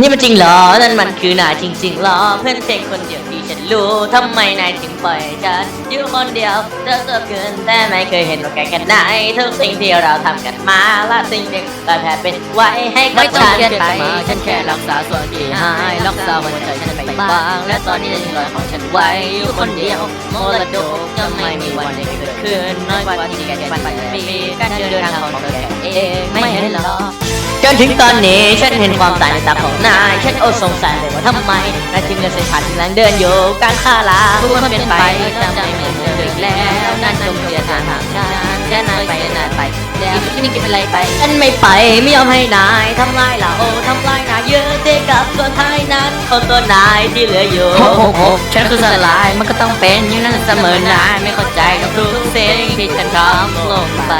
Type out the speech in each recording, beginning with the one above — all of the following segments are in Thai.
นี่มันจริงเหรอ นั่นมันคือนายจริงๆเหรอ เพื่อนเพลงคนเดียวที่ฉันรู้ทำไมนายถึงปล่อยฉันอยู่คนเดียวเธอเกิดเกินแต่ไม่เคยเห็นว่าแกกันไหนทุกสิ่งที่เราทำกันมาละสิ่งหนึ่งก็แพ้เป็นไว้ให้กับไม่ต้องฉันเครียดไปฉันแค่รักษาส่วนที่หายรักษาหัวใจฉันไปบ้าง และตอนนี้ยังรอยของฉันไว้อยู่คนเดียวมรดกจะไม่มีวันได้เกิดขึ้นน้อยกว่าที่แกจะไปปีการเดินทางของแกเองไม่เห็นหรอ นถึงตอนนี้ฉันเห็นความตายในตาของนาย ฉันโอสงสัยเลยว่าทำไมนายจึงเลือกเส้นทางที่ลังเดินอยู่กลางคาลาทุกคนเปลี่ยนไปจะไม่เหมือนเดิมอีกแล้วนั่นจงเปลี่ยนทางทางฉันแค่นานไปนานไปแล้วที่นี่กินเป็นไรไปฉันไม่ไปไม่ยอมให้นายทำลายละโอทำลายนายเยอะเจกับตัวท้ายนั้นคนตัวนายที่เหลืออยู่โอ้โหฉันคือสลายมันก็ต้องเป็นอย่างนั้นเสมอนายไม่เข้าใจกับทุกสิ่งที่ฉันทำลงไป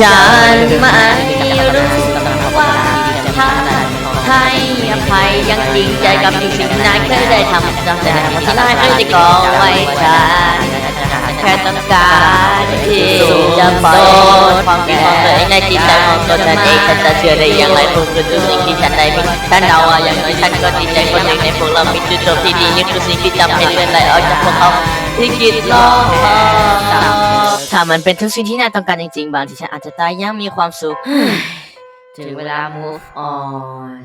ฉันไม่รู้ อภัยยังจริงใจกับสิ่งที่นายเคยได้ทำจำแต่ที่นายเคยได้ก่อไว้ฉันแค่ต้องการที่จะโปรดความคิดของตัวเองในจิตใจของตนนั่นเองฉันจะเชื่อได้อย่างไรทุกคือสิ่งที่ฉันได้มีฉันเดาว่าอย่างน้อยฉันก็ดีใจคนหนึ่งในพวกเรามีจุดจบที่ดีนี่คือสิ่งที่จำให้เลื่อนไหลออกจากพวกเขาที่คิดลองถ้ามันเป็นทุกสิ่งที่นายต้องการจริงๆบางทีฉันอาจจะตายยังมีความสุขถึงเวลา move on